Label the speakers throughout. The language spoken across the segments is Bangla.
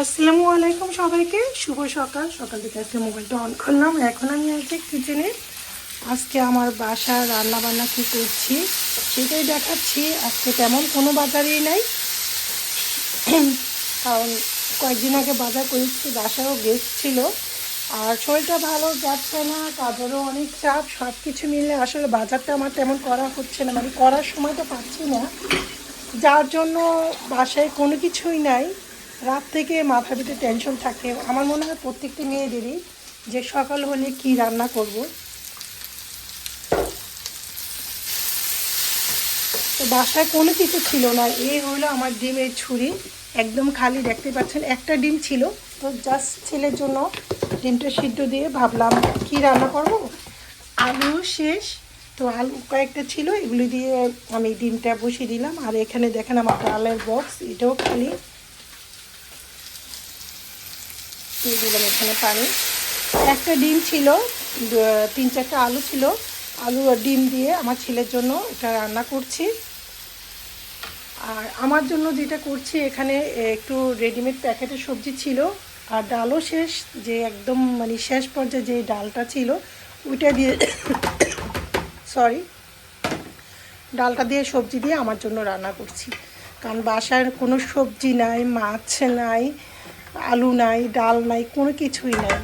Speaker 1: আসসালামু আলাইকুম সবাইকে। শুভ সকাল। সকাল থেকে আজকে মোবাইলটা অন করলাম। এখন আমি আছি কিচেনে আজকে আমার বাসা রান্না বান্না কী করছি সেটাই দেখাচ্ছি। আজকে তেমন কোনো বাজারই নাই। কারণ কয়েকদিন আগে বাজার করেছি বাসারও গেস্ট ছিল। আর শরীরটা ভালো যাচ্ছে না, কাজেরও অনেক চাপ সব কিছু মিলে আসলে বাজারটা আমার তেমন করা হচ্ছে না। মানে করার সময় তো পাচ্ছি না। যার জন্য বাসায় কোনো কিছুই নাই। রাত থেকে মাথার ভিতরে টেনশন থাকে। আমার মনে হয় প্রত্যেকটি মেয়েদেরই যে সকাল হলে কি রান্না করব। তো বাসায় কোনো কিছু ছিল না। এই হলো আমার ডিমের ছুরি। একদম খালি দেখতে পাচ্ছেন, একটা ডিম ছিল। তো জাস্ট ছেলের জন্য ডিমটা সিদ্ধ দিয়ে ভাবলাম, কি রান্না করব? আলু শেষ। তো আলু, কয়েকটা ছিল, এগুলি দিয়ে আমি ডিমটা বসিয়ে দিলাম। আর এখানে দেখেন আমার ডালের বক্স এটাও খালি। দিয়ে দিলাম এখানে পানি। একটা ডিম ছিল তিন চারটা আলু ছিল। আলু আর ডিম দিয়ে আমার ছেলের জন্য এটা রান্না করছি। আর আমার জন্য যেটা করছি, এখানে একটু রেডিমেড প্যাকেটের সবজি ছিল। আর ডালও শেষ, যে একদম মানে শেষ পর্যায়ে যে ডালটা ছিল, ওইটা দিয়ে সরি ডালটা দিয়ে সবজি দিয়ে আমার জন্য রান্না করছি। কারণ বাসার কোনো সবজি নাই, মাছ নাই আলু নাই, ডাল নাই, কোনো কিছুই নাই।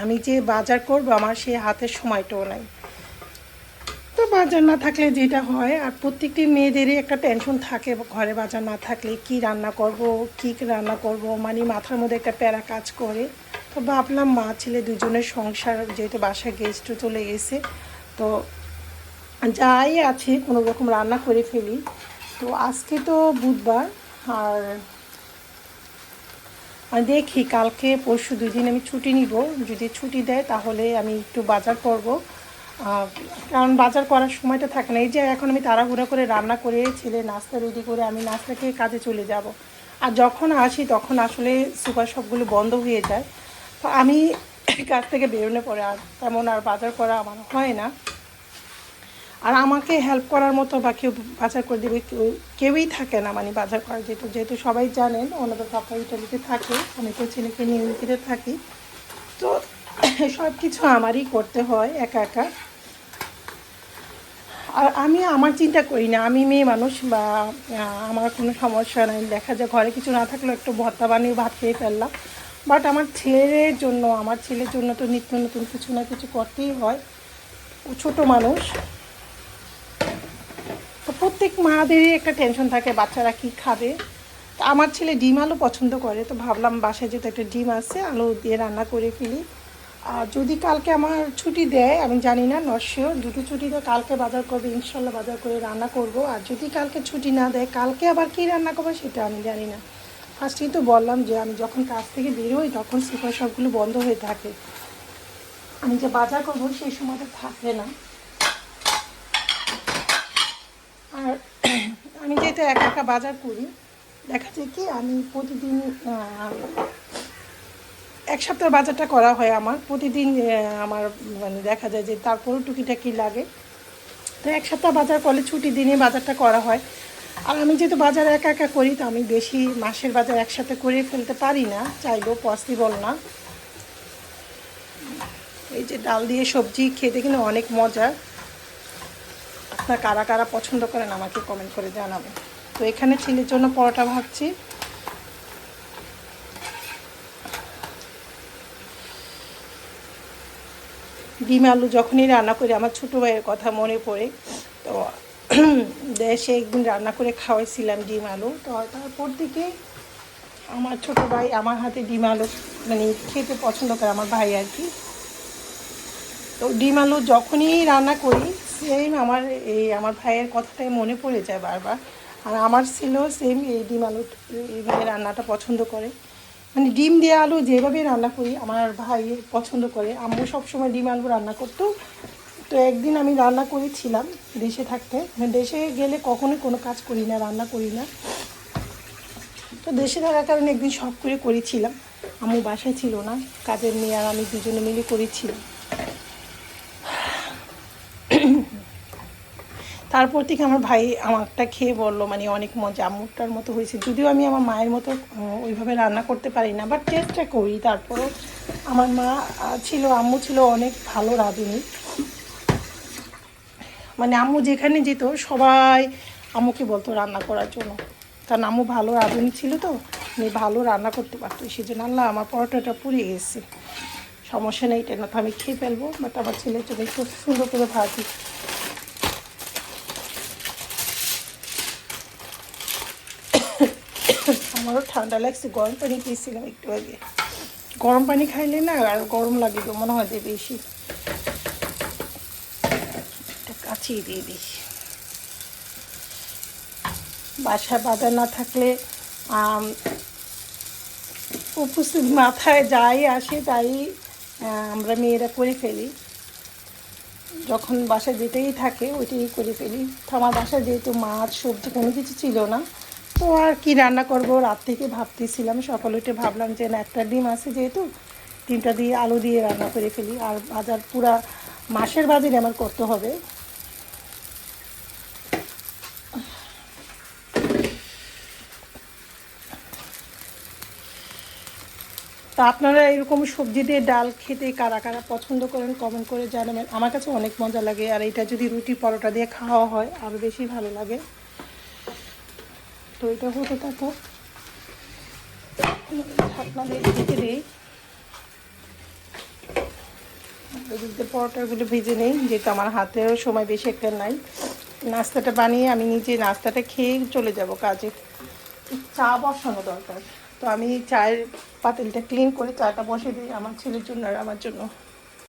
Speaker 1: আমি যে বাজার করব, আমার সেই হাতের সময়টাও নাই। তো বাজার না থাকলে যেটা হয়, আর প্রত্যেকটি মেয়েদেরই একটা টেনশন থাকে ঘরে বাজার না থাকলে, কি রান্না করব, কি রান্না করব মানে মাথার মধ্যে একটা প্যারা কাজ করে। তো ভাবলাম মা, ছেলে দুজনের সংসার, যেহেতু বাসায় গেস্টও চলে গেছে, তো যাই আছে, কোনো রকম রান্না করে ফেলি। তো আজকে তো বুধবার, আর দেখি কালকে, পরশু দুই দিন আমি ছুটি নিব। যদি ছুটি দেয় তাহলে আমি একটু বাজার করব। কারণ বাজার করার সময়টা থাকে না। এই যে এখন আমি তাড়াহুড়া করে রান্না করে, ছেলে নাস্তা রেডি করে আমি নাস্তা খেয়ে কাজে চলে যাব। আর যখন আসি তখন আসলে সুপার শপগুলো বন্ধ হয়ে যায়। তো আমি কাজ থেকে বেরোলে পরে আর তেমন আর বাজার করা আমার হয় না। আর আমাকে হেল্প করার মতো বা কেউ বাজার করে দেবে কেউ, কেউই থাকে না মানে বাজার করার যেহেতু যেহেতু সবাই জানেন, ওনাদের পাপা ইটালিতে থাকে, আমি তো ছেলেকে নিয়ে থাকি। তো সব কিছু আমারই করতে হয় একা একা। আর আমি আমার চিন্তা করি না, আমি মেয়ে মানুষ বা আমার কোনো সমস্যা নাই, দেখা যায় ঘরে কিছু না থাকলেও একটু ভর্তা বানিয়ে ভাত খেয়ে ফেললাম। বাট আমার ছেলের জন্য, আমার ছেলের জন্য তো নিত্য নতুন কিছু না কিছু করতেই হয়। ছোটো মানুষ। প্রত্যেক মাদেরই একটা টেনশন থাকে, বাচ্চারা কি খাবে? তো আমার ছেলে ডিম আলু পছন্দ করে, তো ভাবলাম বাসায় যেহেতু একটা ডিম আছে, আলু দিয়ে রান্না করে ফেলি। আর যদি কালকে আমার ছুটি দেয়, আমি জানি না নশ্বর দুটো ছুটি দেয় কালকে বাজার করবে, ইনশাল্লাহ বাজার করে রান্না করব। আর যদি কালকে ছুটি না দেয়, কালকে আবার কী রান্না করব সেটা আমি জানি না। ফার্স্টেই তো বললাম যে আমি যখন কাজ থেকে বেরোই, তখন সুপার সবগুলো বন্ধ হয়ে থাকে। আমি যে বাজার করব সেই সময়টা থাকে না আর আমি যেহেতু একা একা বাজার করি। দেখা যায় কি, আমি প্রতিদিন এক সপ্তাহ বাজারটা করা হয় আমার। প্রতিদিন আমার মানে দেখা যায় যে তারপরেও টুকিটাকি লাগে। তো এক সপ্তাহ বাজার করলে ছুটি দিনে বাজারটা করা হয়। আর আমি যেহেতু বাজার একা একা করি, তো আমি বেশি মাসের বাজার একসাথে করে ফেলতে পারি না। চাইলেও পসিবল না। এই যে ডাল দিয়ে সবজি খেতে কিন্তু অনেক মজা। আপনার কারা কারা পছন্দ করেন আমাকে কমেন্ট করে জানাবেন। তো এখানে ছেলের জন্য পরোটা ভাবছি ডিম আলু যখনই রান্না করি, আমার ছোটো ভাইয়ের কথা মনে পড়ে। তো দেশে একদিন রান্না করে খাওয়াইছিলাম ডিম আলু। তো তারপর থেকে আমার ছোটো ভাই আমার হাতে ডিম আলু মানে খেতে পছন্দ করে, আমার ভাই আর কি। তো ডিম আলু যখনই রান্না করি সেম আমার এই আমার ভাইয়ের কথাটাই মনে পড়ে যায় বারবার। আর আমার ছিল সেম এই ডিম আলু এইভাবে রান্নাটা পছন্দ করে। মানে ডিম দিয়ে আলু যেভাবে রান্না করি, আমার ভাই পছন্দ করে। আম্মু সবসময় ডিম আলু রান্না করতো। তো একদিন আমি রান্না করেছিলাম দেশে থাকতে। মানে দেশে গেলে কখনোই কোনো কাজ করি না, রান্না করি না। তো দেশে থাকার কারণে একদিন শখ করে করেছিলাম। আম্মু বাসায় ছিল না, কাজের মেয়ে আর আমি দুজনে মিলে করেছিলাম। তারপর থেকে আমার ভাই আমারটা খেয়ে বলল মানে অনেক মজা আম্মুরটার মতো হয়েছে। যদিও আমি আমার মায়ের মতো ওইভাবে রান্না করতে পারি না বাট চেষ্টা করি। তারপরও আমার মা ছিল, আম্মু ছিল অনেক ভালো রাঁধুনি। মানে আম্মু যেখানে যেত, সবাই আম্মুকে বলতো রান্না করার জন্য। কারণ আম্মু ভালো রাঁধুনি ছিল তো, উনি ভালো রান্না করতে পারতো সেই জন্য আল্লাহ আমার পরোটাটা পুড়ে গেছে। সমস্যা নেই, এটা না তো আমি খেয়ে ফেলব বাট আমার ছেলের জন্য খুব সুন্দর করে ভাজি। আমারও ঠান্ডা লাগছে, গরম পানি খেয়েছিলাম একটু আগে। গরম পানি খাইলে না আর গরম লাগে তো মনে হয় যে বেশি। কাছিয়ে দিয়ে দিই। বাসা বাঁধা না থাকলে উপস্থিত মাথায় যাই আসে তাই আমরা মেয়েরা করে ফেলি। যখন বাসায় যেতেই থাকে, ওইটাই করে ফেলি। আমার বাসায় যেহেতু মাছ, সবজি কোনো কিছু ছিল না তো আর কি রান্না করব? রাত থেকে ভাবতেছিলাম, সকালে উঠে ভাবলাম যে না, একটা ডিম আছে যেহেতু, ডিমটা দিয়ে আলু দিয়ে রান্না করে ফেলি। আর বাজার পুরা মাসের বাজারে আমার করতে হবে। তা আপনারা এরকম সবজি দিয়ে ডাল খেতে কারা কারা পছন্দ করেন কমেন্ট করে জানাবেন। আমার কাছে অনেক মজা লাগে, আর এটা যদি রুটি পরোটা দিয়ে খাওয়া হয় আরও বেশি ভালো লাগে। তো এটা হতে থাকো। ঢাকনা পরোটাগুলো ভেজে নেই, যেহেতু আমার হাতেও সময় বেশি একটা নাই। নাস্তাটা বানিয়ে আমি নিজে নাস্তাটা খেয়ে চলে যাব কাজে। চা বসানো দরকার। তো আমি চায়ের পাতিলটা ক্লিন করে চাটা বসে দিই আমার ছেলের জন্য আর আমার জন্য।